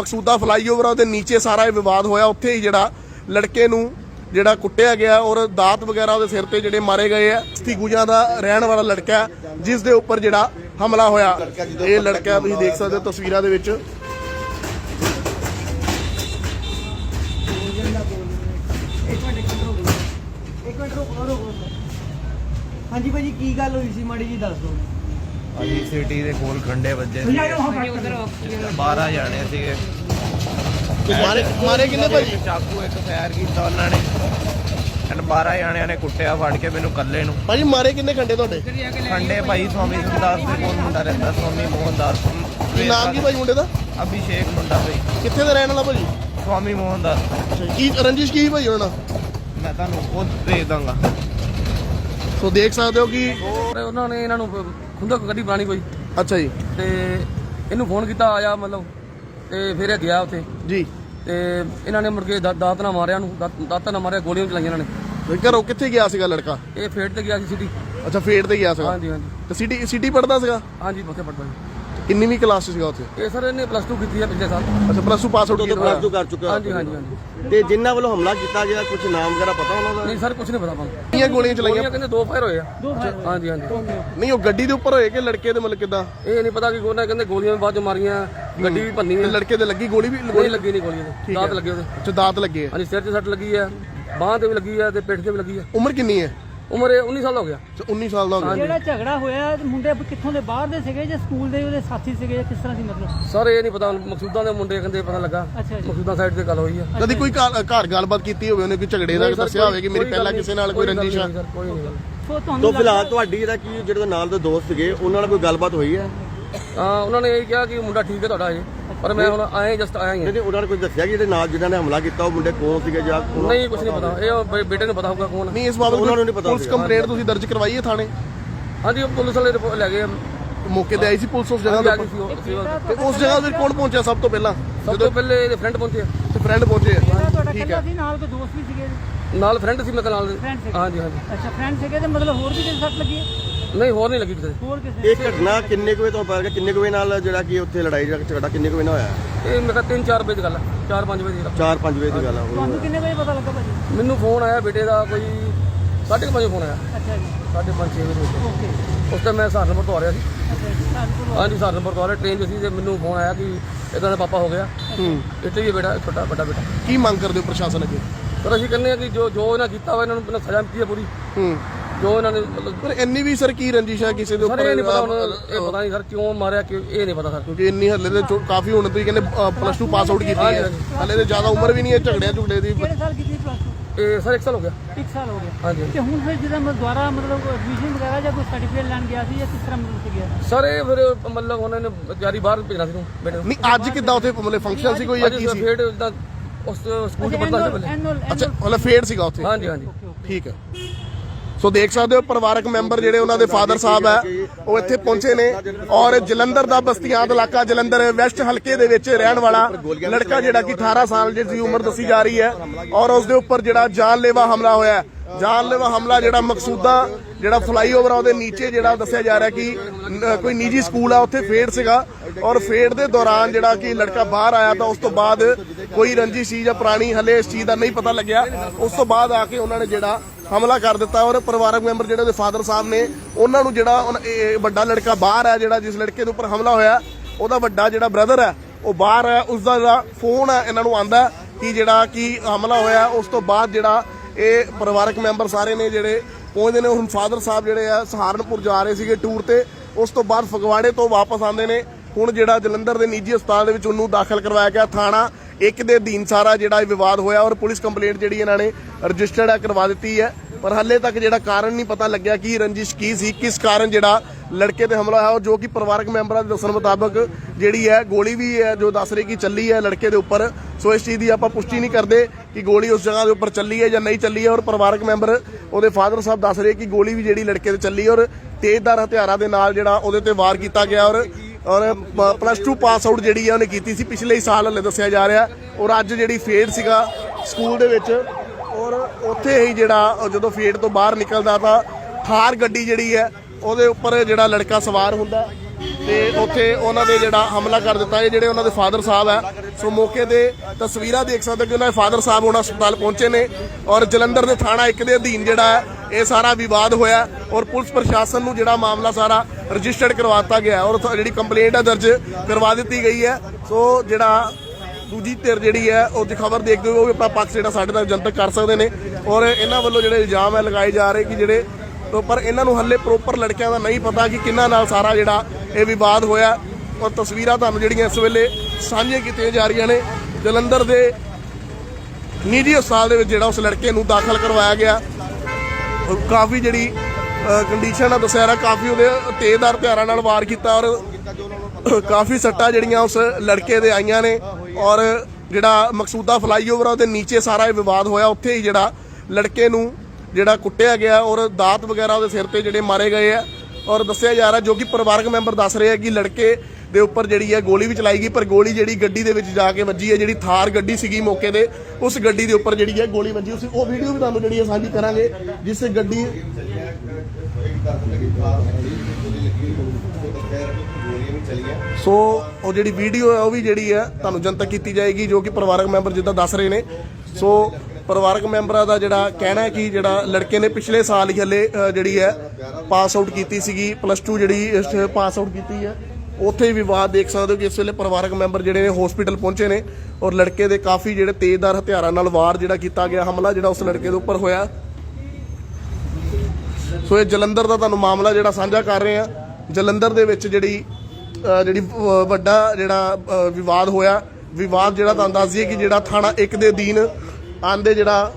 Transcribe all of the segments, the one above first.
Maqsudan flyover ਆ ਨੀਚੇ ਸਾਰਾ ਇਹ ਵਿਵਾਦ ਹੋਇਆ। ਉੱਥੇ ਹੀ ਜਿਹੜਾ ਲੜਕੇ ਨੂੰ ਜਿਹੜਾ ਕੁੱਟਿਆ ਗਿਆ ਔਰ ਦਾਤ ਵਗੈਰਾ ਉਹਦੇ ਸਿਰ ਤੇ ਜਿਹੜੇ ਮਾਰੇ ਗਏ ਆ। ਸਤੀ ਗੁਜਾ ਦਾ ਰਹਿਣ ਵਾਲਾ ਲੜਕਾ ਜਿਸ ਦੇ ਉੱਪਰ ਜਿਹੜਾ ਹਮਲਾ ਹੋਇਆ। ਇਹ ਲੜਕਾ ਤੁਸੀਂ ਦੇਖ ਸਕਦੇ ਹੋ ਤਸਵੀਰਾਂ ਦੇ ਵਿੱਚ। ਹਾਂਜੀ ਭਾਜੀ, ਕੀ ਗੱਲ ਹੋਈ ਸੀ? ਮਾੜੀ ਜੀ ਦੱਸ ਦਿਓ। ਅਜੀ ਸਿਟੀ ਦੇ ਕੋਲ ਖੰਡੇ ਵੱਜੇ ਸੀ 12 ਜਾਣੇ ਸੀਗੇ। ਮਾਰੇ ਮਾਰੇ ਕਿੰਨੇ ਭਾਜੀ? ਚਾਕੂ ਇੱਕ ਫਾਇਰ ਕੀਤਾ ਉਹਨਾਂ ਨੇ। ਐਂਡ 12 ਜਾਣਿਆਂ ਨੇ ਕੁੱਟਿਆ ਫੜ ਕੇ ਮੈਨੂੰ ਕੱਲੇ ਨੂੰ। ਭਾਜੀ ਮਾਰੇ ਕਿੰਨੇ ਘੰਟੇ ਤੁਹਾਡੇ? ਖੰਡੇ ਭਾਈ ਸਵਾਮੀ ਸੁੰਦਾਸ ਦੇ ਕੋਲ ਮੁੰਡਾ ਰਹਿੰਦਾ ਸਵਾਮੀ ਮੋਹਨ ਦਾਸ ਕੀ ਨਾਮ ਕੀ ਭਾਜੀ ਮੁੰਡੇ ਦਾ? ਅਭਿਸ਼ੇਕ ਮੁੰਡਾ ਭਾਈ। ਕਿੱਥੇ ਦਾ ਰਹਿਣ ਵਾਲਾ ਭਾਜੀ? ਸਵਾਮੀ ਮੋਹਨ ਦਾਸ ਕੀ ਰੰਜਿਸ਼ ਕੀ ਉਹਨਾਂ ਨਾਲ? ਮੈਂ ਤੁਹਾਨੂੰ ਉਹ ਦੇ ਦਾਂਗਾ। ਸੋ ਦੇਖ ਸਕਦੇ ਹੋ ਕਿ ਤੇ ਉਹਨਾਂ ਨੇ ਇਹਨਾਂ ਨੂੰ ਖੁੰਦਕ ਗੱਡੀ ਬਣਾਣੀ ਕੋਈ। ਅੱਛਾ ਜੀ। ਤੇ ਇਹਨੂੰ ਫੋਨ ਕੀਤਾ ਆਇਆ ਮਤਲਬ ਤੇ ਫਿਰ ਇਹ ਗਿਆ ਉੱਥੇ। ਜੀ। ਤੇ ਇਹਨਾਂ ਨੇ ਮੁੜ ਕੇ ਦਾ- ਦਾਤ ਨਾਲ ਮਾਰਿਆ ਨੂੰ ਦਾਤ ਨਾਲ ਮਾਰਿਆ ਗੋਲੀਆਂ ਚਲਾਈਆਂ ਇਹਨਾਂ ਨੇ। ਵੀ ਘਰੋਂ ਕਿੱਥੇ ਗਿਆ ਸੀਗਾ ਲੜਕਾ? ਇਹ ਫੇਟ ਤੇ ਗਿਆ ਸੀ ਸਿਟੀ। ਅੱਛਾ ਫੇਡ ਤੇ ਗਿਆ ਸੀਗਾ? ਹਾਂਜੀ ਹਾਂਜੀ। ਤੇ ਸਿਟੀ ਸਿਟੀ ਪੜਦਾ ਸੀਗਾ? ਹਾਂਜੀ ਉੱਥੇ ਪੜਦਾ ਜੀ ਕਿੰਨੀ ਵੀ ਕਲਾਸ 'ਚ ਸੀਗਾ ਉੱਥੇ? ਇਹ ਸਰ ਇਹਨੇ ਪਲੱਸ 2 ਕੀਤੀ ਹੈ ਪਿਛਲੇ ਸਾਲ। ਅੱਛਾ ਪਲੱਸ 2 ਪਾਸ ਆਊਟ ਕੀਤਾ ਪਲੱਸ ਟੂ ਕਰ ਚੁੱਕਾ ਹਾਂਜੀ ਹਾਂਜੀ ਹਾਂਜੀ। ਤੇ ਜਿਨ੍ਹਾਂ ਵੱਲੋਂ ਹਮਲਾ ਕੀਤਾ ਜਿਹੜਾ ਕੁਝ ਨਾਮ ਵਗੈਰਾ ਪਤਾ ਉਹਨਾਂ ਦਾ? ਨਹੀਂ ਸਰ ਕੁਝ ਨਹੀਂ ਪਤਾ ਆਪਾਂ ਨੂੰ। ਕਿੰਨੀਆਂ ਗੋਲੀਆਂ ਚਲਾਈਆਂ? ਕਹਿੰਦੇ ਦੋ ਫਾਇਰ ਹੋਏ ਆ। ਹਾਂਜੀ ਹਾਂਜੀ। ਨਹੀਂ ਉਹ ਗੱਡੀ ਦੇ ਉੱਪਰ ਹੋਏ ਕਿ ਲੜਕੇ ਦੇ ਮਤਲਬ ਕਿਦਾਂ? ਇਹ ਨਹੀਂ ਪਤਾ ਕਿ ਉਹਨਾਂ ਕਹਿੰਦੇ ਗੋਲੀਆਂ ਬਾਅਦ ਚ ਮਾਰੀਆਂ ਗੱਡੀ ਵੀ ਭੰਨੀ ਤੇ ਹੈ ਲੜਕੇ ਦੇ ਲੱਗੀ ਗੋਲੀ ਵੀ? ਨਹੀਂ ਲੱਗੀ ਨਹੀਂ ਗੋਲੀਆਂ ਦੇ। ਦਾਤ ਲੱਗੇ ਉਹਦੇ। ਅੱਛਾ ਦਾਤ ਲੱਗੇ ਹਾਂਜੀ ਸਿਰ 'ਚ ਸੱਟ ਲੱਗੀ ਹੈ ਬਾਂਹ ਤੇ ਵੀ ਲੱਗੀ ਹੈ ਤੇ ਪਿੱਠ ਤੇ ਵੀ ਲੱਗੀ ਹੈ ਉਮਰ ਕਿੰਨੀ ਹੈ? ਉਮਰ ਇਹ 19 ਸਾਲ ਹੋ ਗਿਆ। ਅੱਛਾ, 19 ਸਾਲ ਦਾ ਹੋ ਗਿਆ। ਜਿਹੜਾ ਝਗੜਾ ਹੋਇਆ ਮੁੰਡੇ ਕਿੱਥੋਂ ਦੇ ਬਾਹਰ ਦੇ ਸੀਗੇ ਜਾਂ ਸਕੂਲ ਦੇ ਉਹਦੇ ਸਾਥੀ ਸੀਗੇ ਜਾਂ ਕਿਸ ਤਰ੍ਹਾਂ ਸੀ ਮਤਲਬ? ਸਰ ਇਹ ਨਹੀਂ ਪਤਾ ਮਕਸੂਦਾਂ ਦੇ ਮੁੰਡੇ ਕਹਿੰਦੇ ਪਤਾ ਲੱਗਾ। ਅੱਛਾ ਜੀ। ਮਕਸੂਦਾਂ ਸਾਈਡ ਤੇ ਗੱਲ ਹੋਈ ਆ। ਕਦੀ ਕੋਈ ਘਰ ਘਰ ਗੱਲਬਾਤ ਕੀਤੀ ਹੋਵੇ ਉਹਨੇ ਕੋਈ ਝਗੜੇ ਦਾ ਦੱਸਿਆ ਹੋਵੇ ਕਿ ਮੇਰੀ ਪਹਿਲਾਂ ਕਿਸੇ ਨਾਲ ਕੋਈ ਰੰਜਿਸ਼ ਆ? ਕੋਈ ਨਹੀਂ। ਗੱਲ ਸੋ ਤੋਂ ਤੁਹਾਨੂੰ ਫਿਲਹਾਲ ਤੁਹਾਡੀ ਜਿਹੜਾ ਕੀ ਜਿਹੜੇ ਨਾਲ ਦੇ ਦੋਸਤ ਸੀਗੇ ਉਹਨਾਂ ਨਾਲ ਕੋਈ ਗੱਲਬਾਤ ਹੋਈ ਹੈ? ਹਾਂ ਉਹਨਾਂ ਨੇ ਇਹ ਕਿਹਾ ਕਿ ਮੁੰਡਾ ਠੀਕ ਹੈ ਤੁਹਾਡਾ ਇਹ। ਪਰ ਮੈਂ ਹੁਣ ਆਏ ਜਸਟ ਆਇਆ ਹੀ ਹਾਂ ਨਹੀਂ ਉਹਨਾਂ ਨੇ ਕੋਈ ਦੱਸਿਆ ਕਿ ਜਿਹੜੇ ਨਾਲ ਜਿਨ੍ਹਾਂ ਨੇ ਹਮਲਾ ਕੀਤਾ ਉਹ ਮੁੰਡੇ ਕੌਣ ਸੀਗੇ ਜਾਂ ਉਹਨਾਂ- ਨਹੀਂ ਕੁਝ ਨਹੀਂ ਪਤਾ। ਇਹ ਉਹ ਬੇ- ਬੇਟੇ ਨੂੰ ਪਤਾ ਹੋਊਗਾ ਕੌਣ ਨਹੀਂ ਇਸ ਬਾਬਤ ਉਹਨਾਂ ਨੂੰ ਕੋਈ ਨਹੀਂ ਪਤਾ ਪੁਲਿਸ ਸੀਗਾ। ਕੰਪਲੇਂਟ ਤੁਸੀਂ ਦਰਜ ਕਰਵਾਈ ਹੈ ਥਾਣੇ? ਹਾਂਜੀ ਉਹ ਪੁਲਿਸ ਵਾਲੇ ਰਿਪੋਰਟ ਲੈ ਗਏ ਆ। ਮੌਕੇ ਤੇ ਆਈ ਸੀ ਪੁਲਿਸ ਉਸ ਜਗ੍ਹਾ ਹਾਂਜੀ ਆ ਗਈ ਸੀ ਉਹ। ਤੇ ਉਸ ਜਗ੍ਹਾ ਤੇ ਕੌਣ ਪਹੁੰਚਿਆ ਸਭ ਤੋਂ ਪਹਿਲਾਂ? ਸਭ ਤੋਂ ਪਹਿਲੇ ਇਹਦੇ ਫਰੈਂਡ ਪਹੁੰਚੇ ਆ। ਤੇ ਫਰੈਂਡ ਪਹੁੰਚੇ ਜਿਹੜਾ ਤੁਹਾਡਾ ਠੀਕ ਕੱਲਾ ਹੈ। ਸੀ ਨਾਲ ਕੋਈ ਦੋਸਤ ਵੀ ਸੀਗੇ? ਨਾਲ ਫਰੈਂਡ ਸੀ ਮੇਰੇ ਨਾਲ Friend ਸੀਗੇ। ਹਾਂਜੀ ਹਾਂਜੀ। ਅੱਛਾ ਫਰੈਂਡ ਸੀਗੇ ਤੇ ਮਤਲਬ ਹੋਰ ਵੀ ਕਿਸੇ ਸੱਟ ਲੱਗੀ? ਹੈ ਨਹੀਂ ਹੋਰ ਨਹੀਂ ਲੱਗੀ ਕਿਸੇ ਦੇ। ਹੋਰ ਕਿਸੇ ਇਹ ਘਟਨਾ ਕਿੰਨੇ ਕੁ ਵਜੇ ਤੋਂ ਪਤਾ ਲੱਗਾ ਕਿੰਨੇ ਕੁ ਵਜੇ ਨਾਲ ਜਿਹੜਾ ਕਿ ਉੱਥੇ ਲੜਾਈ ਜਾਂ ਝਗੜਾ ਕਿੰਨੇ ਕੁ ਵਜੇ ਨਾਲ ਹੋਇਆ? ਇਹ ਮੇਰਾ 3-4 ਵਜੇ ਦੀ ਗੱਲ ਆ 4-5 ਵਜੇ ਦੀ ਗੱਲ 4-5 ਵਜੇ ਦੀ ਗੱਲ ਆ ਉਹ। ਤੁਹਾਨੂੰ ਕਿੰਨੇ ਵਜੇ ਪਤਾ ਲੱਗਾ ਭਾਜੀ? ਮੈਨੂੰ ਫੋਨ ਆਇਆ ਬੇਟੇ ਦਾ ਕੋਈ 5:30 ਫੋਨ ਆਇਆ। ਅੱਛਾ ਜੀ। 5:30 ਵਜੇ ਵਿੱਚ। ਓਕੇ ਉਸ ਟਾਈਮ ਮੈਂ ਸਹਾਰਨਪੁਰ ਤੋਂ ਆ ਰਿਹਾ ਸੀ। ਅੱਛਾ ਜੀ ਕਾਨਪੁਰ ਹਾਂਜੀ ਸਹਾਰਨਪੁਰ ਤੋਂ ਆ ਰਿਹਾ ਟ੍ਰੇਨ 'ਚ ਸੀ ਤੇ ਮੈਨੂੰ ਫੋਨ ਆਇਆ ਕਿ ਇਦਾਂ ਦਾ ਪਾਪਾ ਹੋ ਗਿਆ। ਹੂੰ। ਇੱਥੇ ਹੀ ਹੈ ਬੇਟਾ ਛੋਟਾ ਵੱਡਾ ਬੇਟਾ। ਕੀ ਮੰਗ ਕਰਦੇ ਹੋ ਪ੍ਰਸ਼ਾਸਨ ਅੱਗੇ? ਪਰ ਅਸੀਂ ਕਹਿੰਦੇ ਆ ਕਿ ਜੋ ਜੋ ਇਹਨਾਂ ਕੀਤਾ ਵਾ ਇਹਨਾਂ ਨੂੰ ਪਹਿਲਾਂ ਸਜ਼ਾ ਦਿੱਤੀ ਹੈ ਪੂਰੀ। ਹੂੰ। ਜੋ ਇਹਨਾਂ ਨੇ ਮਤਲਬ ਪਰ ਇੰਨੀ ਵੀ ਸਰ ਕੀ ਰੰਜਿਸ਼ ਹੈ ਕਿਸੇ ਦੇ ਸਰ ਉੱਪਰ ਇਹ ਨਹੀਂ ਪਤਾ ਹੁਣ ਇਹ ਪਤਾ ਨਹੀਂ ਸਰ ਕਿਉਂ ਮਾਰਿਆ ਕਿ ਇਹ ਨਹੀਂ ਪਤਾ ਸਰ ਕਿਉਂਕਿ ਇੰਨੀ ਹੱਲੇ ਤੇ ਚੋ- ਕਾਫੀ ਹੁਣ ਤੁਸੀਂ ਕਹਿੰਦੇ ਪਲੱਸ 2 ਪਾਸ ਆਊਟ ਕੀਤੀ ਹੈ। ਹੱਲੇ ਤੇ ਜ਼ਿਆਦਾ ਉਮਰ ਵੀ ਨਹੀਂ ਹੈ ਝਗੜਿਆਂ ਝੁਗੜੇ ਦੀ ਕਿਹੜੇ ਸਾਲ ਕੀਤੀ ਪਲੱਸ 2 ਇਹ ਸਰ ਇੱਕ ਸਾਲ ਹੋ ਗਿਆ। ਇੱਕ ਸਾਲ ਹੋ ਗਿਆ। ਹਾਂਜੀ। ਤੇ ਹੁਣ ਫਿਰ ਜਦੋਂ ਮੈਂ ਦੁਬਾਰਾ ਮਤਲਬ ਐਡਮਿਸ਼ਨ ਵਗੈਰਾ ਜਾਂ ਕੋਈ ਸਰਟੀਫਿਕੇਟ ਲੈਣ ਗਿਆ ਸੀ ਜਾਂ ਕਿਸ ਤਰ੍ਹਾਂ ਮਤਲਬ ਸੀ ਗਿਆ ਸਰ ਇਹ ਫਿਰ ਮਤਲਬ ਉਹਨਾਂ ਨੇ ਜਾਰੀ ਬਾਹਰ ਭੇਜਣਾ ਸੀ ਨੂੰ ਬੇਟੇ ਨੂੰ ਨਹੀਂ ਅੱਜ ਕਿੱਦਾਂ ਉੱਥੇ ਮਤਲਬ ਫੰਕਸ਼ਨ ਸੀ ਕੋਈ ਜਾਂ ਅੱਜ ਕੀ ਸੀ? ਫੇਟ ਜਿੱਦਾਂ ਉਸ ਸਕੂਲ 'ਚ ਪੜਦਾ ਸੀ ਪਹਿਲੇ ਐਨੂਅਲ ਅੱਛਾ ਮਤਲਬ ਫੇਡ ਸੀਗਾ ਉੱਥੇ? ਹਾਂਜੀ ਹਾਂਜੀ। ਠੀਕ ਹੈ। ਸੋ ਦੇਖ ਸਕਦੇ ਹੋ ਪਰਿਵਾਰਕ ਮੈਂਬਰ ਜਿਹੜੇ ਉਹਨਾਂ ਦੇ ਫਾਦਰ ਸਾਹਿਬ ਹੈ, ਉਹ ਇੱਥੇ ਪਹੁੰਚੇ ਨੇ ਔਰ ਜਲੰਧਰ ਦਾ ਬਸਤੀਆਤ ਇਲਾਕਾ ਜਲੰਧਰ ਵੈਸਟ ਹਲਕੇ ਦੇ ਵਿੱਚ ਰਹਿਣ ਵਾਲਾ ਲੜਕਾ ਜਿਹੜਾ ਕਿ 18 ਸਾਲ ਦੀ ਉਮਰ ਦੱਸੀ ਜਾ ਰਹੀ ਹੈ ਔਰ ਉਸ ਦੇ ਉੱਪਰ ਜਿਹੜਾ ਜਾਨਲੇਵਾ ਹਮਲਾ ਹੋਇਆ ਜਾਨਲੇਵਾ ਹਮਲਾ ਜਿਹੜਾ ਮਕਸੂਦਾ ਜਿਹੜਾ ਫਲਾਈਓਵਰ ਆ, ਉਹਦੇ ਨੀਚੇ ਜਿਹੜਾ ਦੱਸਿਆ ਜਾ ਰਿਹਾ ਕਿ ਕੋਈ ਨਿੱਜੀ ਸਕੂਲ ਆ, ਉੱਥੇ ਫੇਡ ਸੀਗਾ ਔਰ ਫੇਡ ਦੇ ਦੌਰਾਨ ਜਿਹੜਾ ਕਿ ਲੜਕਾ ਬਾਹਰ ਆਇਆ ਤਾਂ ਉਸ ਤੋਂ ਬਾਅਦ ਕੋਈ ਰੰਜੀ ਸੀ ਜਾਂ ਪੁਰਾਣੀ ਹਲੇ ਇਸ ਚੀਜ਼ ਦਾ ਨਹੀਂ ਪਤਾ ਲੱਗਿਆ। ਉਸ ਤੋਂ ਬਾਅਦ ਆ ਕੇ ਉਹਨਾਂ ਨੇ ਜਿਹੜਾ ਹਮਲਾ ਕਰ ਦਿੱਤਾ ਔਰ ਪਰਿਵਾਰਕ ਮੈਂਬਰ ਜਿਹੜੇ ਉਹਦੇ ਫਾਦਰ ਸਾਹਿਬ ਨੇ, ਉਹਨਾਂ ਨੂੰ ਜਿਹੜਾ ਉਹਨਾਂ- ਇਹ ਵੱਡਾ ਲੜਕਾ ਬਾਹਰ ਹੈ, ਜਿਹੜਾ ਜਿਸ ਲੜਕੇ ਦੇ ਉੱਪਰ ਹਮਲਾ ਹੋਇਆ, ਉਹਦਾ ਵੱਡਾ ਜਿਹੜਾ ਬ੍ਰਦਰ ਹੈ, ਉਹ ਬਾਹਰ ਹੈ ਉਸ ਦਾ ਜਿਹੜਾ ਫੋਨ ਹੈ, ਇਹਨਾਂ ਨੂੰ ਆਂਦਾ ਕਿ ਜਿਹੜਾ ਕਿ ਹਮਲਾ ਹੋਇਆ, ਉਸ ਤੋਂ ਬਾਅਦ ਜਿਹੜਾ ਇਹ ਪਰਿਵਾਰਕ ਮੈਂਬਰ ਸਾਰੇ ਨੇ ਜਿਹੜੇ ਪਹੁੰਚਦੇ ਨੇ, ਹੁਣ ਫਾਦਰ ਸਾਹਿਬ ਜਿਹੜੇ ਆ ਸਹਾਰਨਪੁਰ ਜਾ ਰਹੇ ਸੀਗੇ ਟੂਰ ਤੇ, ਉਸ ਤੋਂ ਬਾਅਦ ਫਗਵਾੜੇ ਤੋਂ ਵਾਪਸ ਆਉਂਦੇ ਨੇ, ਹੁਣ ਜਿਹੜਾ ਜਲੰਧਰ ਦੇ ਨਿੱਜੀ ਹਸਪਤਾਲ ਦੇ ਵਿੱਚ ਉਹਨੂੰ ਦਾਖਲ ਕਰਵਾਇਆ ਗਿਆ ਥਾਣਾ ਇੱਕ ਦੇ ਅਧੀਨ ਸਾਰਾ ਜਿਹੜਾ ਇਹ ਵਿਵਾਦ ਹੋਇਆ ਔਰ ਪੁਲਿਸ ਕੰਪਲੇਂਟ ਜਿਹੜੀ ਇਹਨਾਂ ਨੇ ਰਜਿਸਟਰਡ ਹੈ ਕਰਵਾ ਦਿੱਤੀ ਹੈ। ਪਰ ਹਾਲੇ ਤੱਕ ਜਿਹੜਾ ਕਾਰਨ ਨਹੀਂ ਪਤਾ ਲੱਗਿਆ ਕਿ ਰੰਜਿਸ਼ ਕੀ ਸੀ, ਕਿਸ ਕਾਰਨ ਜਿਹੜਾ ਲੜਕੇ ਤੇ ਹਮਲਾ ਹੋਇਆ ਉਹ ਜੋ ਕਿ ਪਰਿਵਾਰਕ ਮੈਂਬਰਾਂ ਦੇ ਦੱਸਣ ਮੁਤਾਬਕ ਜਿਹੜੀ ਹੈ, ਗੋਲੀ ਵੀ ਹੈ, ਜੋ ਦੱਸ ਰਹੀ ਕਿ ਚੱਲੀ ਹੈ ਲੜਕੇ ਦੇ ਉੱਪਰ। ਸੋ ਇਸ ਚੀਜ਼ ਦੀ ਆਪਾਂ ਪੁਸ਼ਟੀ ਨਹੀਂ ਕਰਦੇ ਕਿ ਗੋਲੀ ਉਸ ਜਗ੍ਹਾ ਦੇ ਉੱਪਰ ਚੱਲੀ ਹੈ ਜਾਂ ਨਹੀਂ ਚੱਲੀ ਹੈ। ਔਰ ਪਰਿਵਾਰਕ ਮੈਂਬਰ ਉਹਦੇ ਫਾਦਰ ਸਾਹਿਬ ਦੱਸ ਰਹੇ ਕਿ ਗੋਲੀ ਵੀ ਜਿਹੜੀ ਲੜਕੇ ਤੇ ਚੱਲੀ ਔਰ ਤੇਜ਼ਧਾਰ ਹਥਿਆਰਾਂ ਦੇ ਨਾਲ ਜਿਹੜਾ ਉਹਦੇ ਤੇ ਵਾਰ ਕੀਤਾ ਗਿਆ ਔਰ ਔਰ ਪਲੱਸ 2 ਪਾਸ ਆਊਟ ਜਿਹੜੀ ਹੈ ਉਹਨੇ ਕੀਤੀ ਸੀ, ਪਿਛਲੇ ਹੀ ਸਾਲ ਹਲੇ ਦੱਸਿਆ ਜਾ ਰਿਹਾ। ਔਰ ਅੱਜ ਜਿਹੜੀ ਫੇਡ ਸੀਗਾ ਸਕੂਲ ਦੇ ਵਿੱਚ, ਔਰ ਉੱਥੇ ਹੀ ਜਿਹੜਾ ਜਦੋਂ ਫੇਡ ਤੋਂ ਬਾਹਰ ਨਿਕਲਦਾ ਤਾਂ ਥਾਰ ਗੱਡੀ ਜਿਹੜੀ ਹੈ, ਉਹਦੇ ਉੱਪਰ ਜਿਹੜਾ ਲੜਕਾ ਸਵਾਰ ਹੁੰਦਾ ਤੇ ਉੱਥੇ ਉਹਨਾਂ ਦੇ ਜਿਹੜਾ ਹਮਲਾ ਕਰ ਦਿੱਤਾ। ਇਹ ਜਿਹੜੇ ਉਹਨਾਂ ਦੇ ਫਾਦਰ ਸਾਹਿਬ ਹੈ, ਸੋ ਮੌਕੇ ਦੇ ਤਸਵੀਰਾਂ ਦੇਖ ਸਕਦੇ ਕਿ ਉਹਨਾਂ ਦੇ ਫਾਦਰ ਸਾਹਿਬ ਹੁਣ ਹਸਪਤਾਲ ਪਹੁੰਚੇ ਨੇ। ਔਰ ਜਲੰਧਰ ਦੇ ਥਾਣਾ ਇੱਕ ਦੇ ਅਧੀਨ ਜਿਹੜਾ ਹੈ ਇਹ ਸਾਰਾ ਵਿਵਾਦ ਹੋਇਆ ਔਰ ਪੁਲਿਸ ਪ੍ਰਸ਼ਾਸਨ ਨੂੰ ਜਿਹੜਾ ਮਾਮਲਾ ਸਾਰਾ ਰਜਿਸਟਰਡ ਕਰਵਾਤਾ ਗਿਆ ਔਰ ਜਿਹੜੀ ਕੰਪਲੇਂਟ ਹੈ ਦਰਜ ਕਰਵਾ ਦਿੱਤੀ ਗਈ ਹੈ। ਸੋ ਜਿਹੜਾ ਦੂਜੀ ਧਿਰ ਜਿਹੜੀ ਹੈ, ਉਹ ਦੀ ਖਬਰ ਦੇਖਦੇ ਹੋਏ ਉਹ ਵੀ ਆਪਣਾ ਪੱਖ ਜਿਹੜਾ ਸਾਡੇ ਨਾਲ ਜਨਤਕ ਕਰ ਸਕਦੇ ਨੇ ਔਰ ਇਹਨਾਂ ਵੱਲੋਂ ਜਿਹੜੇ ਇਲਜ਼ਾਮ ਹੈ ਲਗਾਏ ਜਾ ਰਹੇ ਕਿ ਜਿਹੜੇ ਤੋਂ ਪਰ ਇਹਨਾਂ ਨੂੰ ਹੱਲੇ ਪ੍ਰੋਪਰ ਲੜਕਿਆਂ ਦਾ ਨਹੀਂ ਪਤਾ ਕਿ ਕਿੰਨਾਂ ਨਾਲ ਸਾਰਾ ਜਿਹੜਾ ਇਹ ਵਿਵਾਦ ਹੋਇਆ। ਔਰ ਤਸਵੀਰਾਂ ਤੁਹਾਨੂੰ ਜਿਹੜੀਆਂ ਇਸ ਵੇਲੇ ਸਾਂਝੀਆਂ ਕੀਤੀਆਂ ਜਾ ਰਹੀਆਂ ਨੇ। ਜਲੰਧਰ ਦੇ ਨਿੱਜੀ ਹਸਪਤਾਲ ਦੇ ਵਿੱਚ ਜਿਹੜਾ ਉਸ ਲੜਕੇ ਨੂੰ ਦਾਖਲ ਕਰਵਾਇਆ ਗਿਆ। ਕਾਫੀ ਜਿਹੜੀ ਕੰਡੀਸ਼ਨ ਆ ਦੱਸਿਆ ਰਿਹਾ ਕਾਫੀ ਉਹਦੇ ਤੇਜ਼ਦਾਰ ਹਥਿਆਰਾਂ ਨਾਲ ਵਾਰ ਕੀਤਾ ਔਰ ਕਾਫੀ ਸੱਟਾਂ ਜਿਹੜੀਆਂ ਉਸ ਲੜਕੇ ਦੇ ਆਈਆਂ ਨੇ ਔਰ ਜਿਹੜਾ ਮਕਸੂਦਾ ਫਲਾਈਓਵਰ ਆ, ਉਹਦੇ ਨੀਚੇ ਸਾਰਾ ਇਹ ਵਿਵਾਦ ਹੋਇਆ। ਉੱਥੇ ਹੀ ਜਿਹੜਾ ਲੜਕੇ ਨੂੰ ਜਿਹੜਾ ਕੁੱਟਿਆ ਗਿਆ ਔਰ ਦਾਤ ਵਗੈਰਾ ਉਹਦੇ ਸਿਰ ਤੇ ਜਿਹੜੇ ਮਾਰੇ ਗਏ ਆ। ਔਰ ਦੱਸਿਆ ਜਾ ਰਿਹਾ ਜੋ ਕਿ ਪਰਿਵਾਰਕ ਮੈਂਬਰ ਦੱਸ ਰਹੇ ਆ ਕਿ ਲੜਕੇ ਦੇ ਉੱਪਰ ਜਿਹੜੀ ਹੈ ਗੋਲੀ ਵੀ ਚਲਾਈ ਗਈ, ਪਰ ਗੋਲੀ ਜਿਹੜੀ ਗੱਡੀ ਦੇ ਵਿੱਚ ਜਾ ਕੇ ਵੱਜੀ ਹੈ, ਜਿਹੜੀ ਥਾਰ ਗੱਡੀ ਸੀਗੀ ਮੌਕੇ ਦੇ ਉਸ ਗੱਡੀ ਦੇ ਉੱਪਰ ਜਿਹੜੀ ਹੈ ਗੋਲੀ ਵੱਜੀ। ਉਸ ਉਹ ਵੀਡੀਓ ਵੀ ਤੁਹਾਨੂੰ ਜਿਹੜੀ ਹੈ ਸਾਂਝੀ ਕਰਾਂਗੇ, ਜਿਸ ਗੱਡੀ ਸੋ ਉਹ ਜਿਹੜੀ ਵੀਡੀਓ ਹੈ, ਉਹ ਵੀ ਜਿਹੜੀ ਹੈ ਤੁਹਾਨੂੰ ਜਨਤਕ ਕੀਤੀ ਜਾਏਗੀ, ਜੋ ਕਿ ਪਰਿਵਾਰਕ ਮੈਂਬਰ ਜਿੱਦਾਂ ਦੱਸ ਰਹੇ ਨੇ। ਸੋ ਪਰਿਵਾਰਕ ਮੈਂਬਰਾਂ ਦਾ ਜਿਹੜਾ ਕਹਿਣਾ ਹੈ ਕਿ ਜਿਹੜਾ ਲੜਕੇ ਨੇ ਪਿਛਲੇ ਸਾਲ ਹੀ ਹਲੇ ਜਿਹੜੀ ਹੈ ਪਾਸ ਆਊਟ ਕੀਤੀ ਸੀਗੀ ਪਲੱਸ 2 ਜਿਹੜੀ ਪਾਸ ਆਊਟ ਕੀਤੀ ਹੈ। ਉੱਥੇ ਹੀ ਵਿਵਾਦ ਦੇਖ ਸਕਦੇ ਹੋ ਕਿ ਇਸ ਵੇਲੇ ਪਰਿਵਾਰਕ ਮੈਂਬਰ ਜਿਹੜੇ ਨੇ ਹਸਪੀਟਲ ਪਹੁੰਚੇ ਨੇ ਔਰ ਲੜਕੇ ਦੇ ਕਾਫੀ ਜਿਹੜੇ ਤੇਜ਼ਦਾਰ ਹਥਿਆਰਾਂ ਨਾਲ ਵਾਰ ਜਿਹੜਾ ਕੀਤਾ ਗਿਆ ਹਮਲਾ ਜਿਹੜਾ ਉਸ ਲੜਕੇ ਦੇ ਉੱਪਰ ਹੋਇਆ। ਸੋ ਇਹ ਜਲੰਧਰ ਦਾ ਤੁਹਾਨੂੰ ਮਾਮਲਾ ਜਿਹੜਾ ਸਾਂਝਾ ਕਰ ਰਹੇ ਆ ਜਲੰਧਰ ਦੇ ਵਿੱਚ ਜਿਹੜੀ ਜਿਹੜੀ ਵੱਡਾ ਜਿਹੜਾ ਵਿਵਾਦ ਹੋਇਆ। ਵਿਵਾਦ ਜਿਹੜਾ ਤੁਹਾਨੂੰ ਦੱਸ ਦਈਏ ਕਿ ਜਿਹੜਾ ਥਾਣਾ 1 ਦੇ ਅਧੀਨ ਆਂਦੇ ਜਿਹੜਾ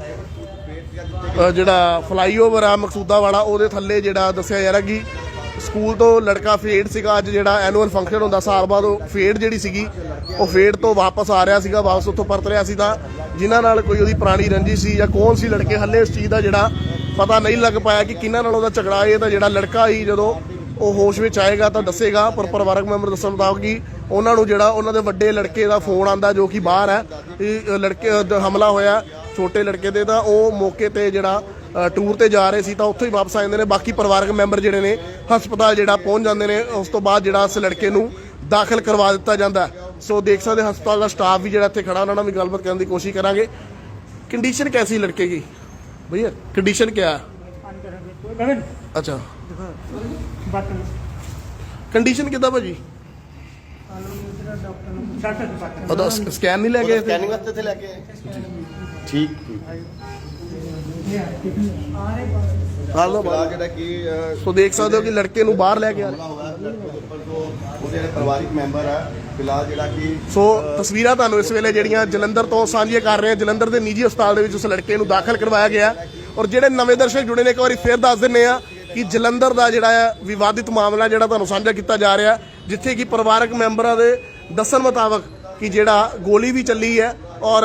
ਜਿਹੜਾ ਫਲਾਈਓਵਰ ਆ ਮਕਸੂਦਾ ਵਾਲਾ, ਉਹਦੇ ਥੱਲੇ ਜਿਹੜਾ ਦੱਸਿਆ ਜਾ ਰਿਹਾ ਕਿ ਸਕੂਲ ਤੋਂ ਲੜਕਾ ਫੇਡ ਸੀਗਾ, ਅੱਜ ਜਿਹੜਾ ਐਨੂਅਲ ਫੰਕਸ਼ਨ ਹੁੰਦਾ, ਸਾਲ ਬਾਅਦ ਉਹ ਫੇਡ ਜਿਹੜੀ ਸੀਗੀ, ਉਹ ਫੇਡ ਤੋਂ ਵਾਪਸ ਆ ਰਿਹਾ ਸੀਗਾ, ਵਾਪਸ ਉੱਥੋਂ ਪਰਤ ਰਿਹਾ ਸੀ ਤਾਂ ਜਿਨ੍ਹਾਂ ਨਾਲ ਕੋਈ ਉਹਦੀ ਪੁਰਾਣੀ ਰੰਜੀ ਸੀ ਜਾਂ ਕੌਣ ਸੀ ਲੜਕੇ, ਹੱਲੇ ਇਸ ਚੀਜ਼ ਦਾ ਜਿਹੜਾ ਪਤਾ ਨਹੀਂ ਲੱਗ ਪਾਇਆ ਕਿ ਕਿਹਨਾਂ ਨਾਲ ਉਹਦਾ ਝਗੜਾ ਇਹ ਤਾਂ ਜਿਹੜਾ ਲੜਕਾ ਹੀ ਜਦੋਂ ਉਹ ਹੋਸ਼ ਵਿੱਚ ਆਏਗਾ ਤਾਂ ਦੱਸੇਗਾ, ਪਰ ਪਰਿਵਾਰਕ ਮੈਂਬਰ ਦੱਸਣ ਮੁਤਾਬਕ ਕਿ ਉਹਨਾਂ ਨੂੰ ਜਿਹੜਾ ਉਹਨਾਂ ਦੇ ਵੱਡੇ ਲੜਕੇ ਦਾ ਫੋਨ ਆਂਦਾ ਜੋ ਕਿ ਬਾਹਰ ਹੈ ਲੜਕੇ ਹਮਲਾ ਹੋਇਆ, ਛੋਟੇ ਲੜਕੇ 'ਤੇ ਤਾਂ ਉਹ ਮੌਕੇ ਤੇ ਜਿਹੜਾ ਟੂਰ ਤੇ ਜਾ ਰਹੇ ਸੀ ਤਾਂ ਉੱਥੋਂ ਹੀ ਵਾਪਸ ਆ ਜਾਂਦੇ ਨੇ। ਬਾਕੀ ਪਰਿਵਾਰਕ ਮੈਂਬਰ ਜਿਹੜੇ ਨੇ ਹਸਪਤਾਲ ਜਿਹੜਾ ਪਹੁੰਚ ਜਾਂਦੇ ਨੇ ਉਸ ਤੋਂ ਬਾਅਦ ਜਿਹੜਾ ਇਸ ਲੜਕੇ ਨੂੰ ਦਾਖਲ ਕਰਵਾ ਦਿੱਤਾ ਜਾਂਦਾ ਸੋ ਦੇਖ ਸਕਦੇ ਹਸਪਤਾਲ ਦਾ ਸਟਾਫ ਵੀ ਜਿਹੜਾ ਇੱਥੇ ਖੜਾ ਉਹਨਾਂ ਨਾਲ ਵੀ ਗੱਲਬਾਤ ਕਰਨ ਦੀ ਕੋਸ਼ਿਸ਼ ਕਰਾਂਗੇ। ਕੰਡੀਸ਼ਨ ਕੈਸੀ ਲੜਕੇ ਦੀ? ਭਈਆ ਕੰਡੀਸ਼ਨ ਕਿਆ? ਅੱਛਾ। ਕੰਡੀਸ਼ਨ ਕਿਦਾਂ ਭਾਜੀ? ਡਾਕਟਰ ਸਕੈਨ ਨਹੀਂ ਲੈ ਕੇ ਸਕੈਨਿੰਗ ਵਾਸਤੇ ਲੈ ਕੇ ਠੀਕ ਠੀਕ। ਹਾਲ ਜਿਹੜਾ ਕਿ ਸੋ ਦੇਖ ਸਕਦੇ ਹੋ ਕਿ ਲੜਕੇ ਨੂੰ ਬਾਹਰ ਲੈ ਕੇ ਆ ਉਹਦੇ ਪਰਿਵਾਰਿਕ ਮੈਂਬਰ ਫਿਲਹਾਲ ਜਿਹੜਾ ਕਿ ਸੋ ਤਸਵੀਰਾਂ ਤੁਹਾਨੂੰ ਇਸ ਵੇਲੇ ਜਿਹੜੀਆਂ ਜਲੰਧਰ ਤੋਂ ਸਾਂਝੀਆਂ ਕਰ ਰਹੇ ਹਾਂ। ਜਲੰਧਰ ਦੇ ਨਿੱਜੀ ਹਸਪਤਾਲ ਦੇ ਵਿੱਚ ਉਸ ਲੜਕੇ ਨੂੰ ਦਾਖਲ ਕਰਵਾਇਆ ਗਿਆ। ਔਰ ਜਿਹੜੇ ਨਵੇਂ ਦਰਸ਼ਕ ਜੁੜੇ ਨੇ ਇੱਕ ਵਾਰੀ ਫੇਰ ਦੱਸ ਦਿੰਨੇ ਆ ਕਿ ਜਲੰਧਰ ਦਾ ਜਿਹੜਾ ਹੈ ਵਿਵਾਦਿਤ ਮਾਮਲਾ ਜਿਹੜਾ ਤੁਹਾਨੂੰ ਸਾਂਝਾ ਕੀਤਾ ਜਾ ਰਿਹਾ ਜਿੱਥੇ ਕਿ ਪਰਿਵਾਰਕ ਮੈਂਬਰਾਂ ਦੇ ਦੱਸਣ ਮੁਤਾਬਕ ਕਿ ਜਿਹੜਾ ਗੋਲੀ ਵੀ ਚੱਲੀ ਹੈ ਔਰ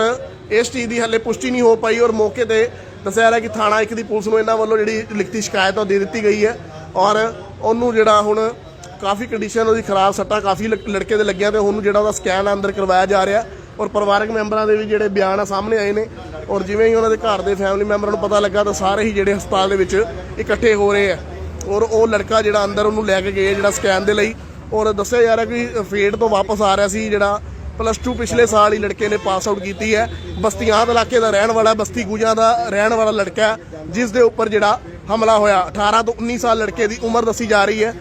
ਇਸ ਚੀਜ਼ ਦੀ ਹੱਲੇ ਪੁਸ਼ਟੀ ਨਹੀਂ ਹੋ ਪਾਈ ਔਰ ਮੌਕੇ ਤੇ ਦੱਸਿਆ ਜਾ ਰਿਹਾ ਕਿ ਥਾਣਾ ਇੱਕ ਦੀ ਪੁਲਿਸ ਨੂੰ ਇਹਨਾਂ ਵੱਲੋਂ ਜਿਹੜੀ ਲਿਖਤੀ ਸ਼ਿਕਾਇਤ ਉਹ ਦੇ ਦਿੱਤੀ ਗਈ ਹੈ ਔਰ ਉਹਨੂੰ ਜਿਹੜਾ ਹੁਣ ਕਾਫੀ ਕੰਡੀਸ਼ਨ ਉਹਦੀ ਖਰਾਬ ਸੱਟਾਂ ਕਾਫੀ ਲੜਕੇ ਦੇ ਲੱਗਿਆ ਤੇ ਉਹਨੂੰ ਜਿਹੜਾ ਉਹਦਾ ਸਕੈਨ ਅੰਦਰ ਕਰਵਾਇਆ ਜਾ ਰਿਹਾ ਔਰ ਪਰਿਵਾਰਕ ਮੈਂਬਰਾਂ ਦੇ ਵੀ ਜਿਹੜੇ ਬਿਆਨ ਆ ਸਾਹਮਣੇ ਆਏ ਨੇ ਔਰ ਜਿਵੇਂ ਹੀ ਉਹਨਾਂ ਦੇ ਘਰ ਦੇ ਫੈਮਿਲੀ ਮੈਂਬਰਾਂ ਨੂੰ ਪਤਾ ਲੱਗਾ ਤਾਂ ਸਾਰੇ ਹੀ ਜਿਹੜੇ ਹਸਪਤਾਲ ਦੇ ਵਿੱਚ ਇਕੱਠੇ ਹੋ ਰਹੇ ਆ ਔਰ ਉਹ ਲੜਕਾ ਜਿਹੜਾ ਅੰਦਰ ਉਹਨੂੰ ਲੈ ਕੇ ਗਏ ਜਿਹੜਾ ਸਕੈਨ ਦੇ ਲਈ ਔਰ ਦੱਸਿਆ ਜਾ ਰਿਹਾ ਕਿ ਫੇਡ ਤੋਂ ਵਾਪਸ ਆ ਰਿਹਾ ਸੀ ਜਿਹੜਾ ਪਲੱਸ 2 ਪਿਛਲੇ ਸਾਲ ਹੀ ਲੜਕੇ ਨੇ ਪਾਸ ਆਊਟ ਕੀਤੀ ਹੈ। ਬਸਤੀਆਂ ਇਲਾਕੇ ਦਾ ਰਹਿਣ ਵਾਲਾ ਬਸਤੀ ਗੂਜਾਂ ਦਾ ਰਹਿਣ ਵਾਲਾ ਲੜਕਾ ਜਿਸ ਦੇ ਉੱਪਰ ਜਿਹੜਾ ਹਮਲਾ ਹੋਇਆ। 18 ਤੋਂ 19 ਸਾਲ ਲੜਕੇ ਦੀ ਉਮਰ ਦੱਸੀ ਜਾ ਰਹੀ ਹੈ।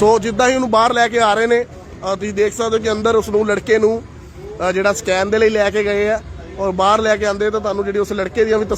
ਸੋ ਜਿੱਦਾਂ ਹੀ ਉਹਨੂੰ ਬਾਹਰ ਲੈ ਕੇ ਆ ਰਹੇ ਨੇ ਤੁਸੀਂ ਦੇਖ ਸਕਦੇ ਹੋ ਕਿ ਅੰਦਰ ਉਸ ਨੂੰ ਲੜਕੇ ਨੂੰ ਜਿਹੜਾ ਸਕੈਨ ਦੇ ਲਈ ਲੈ ਕੇ ਗਏ ਆ। ਔਰ ਬਾਹਰ ਲੈ ਕੇ ਆਂਦੇ ਤਾਂ ਤੁਹਾਨੂੰ ਜਿਹੜੀ ਉਸ ਲੜਕੇ ਦੀਆਂ ਵੀ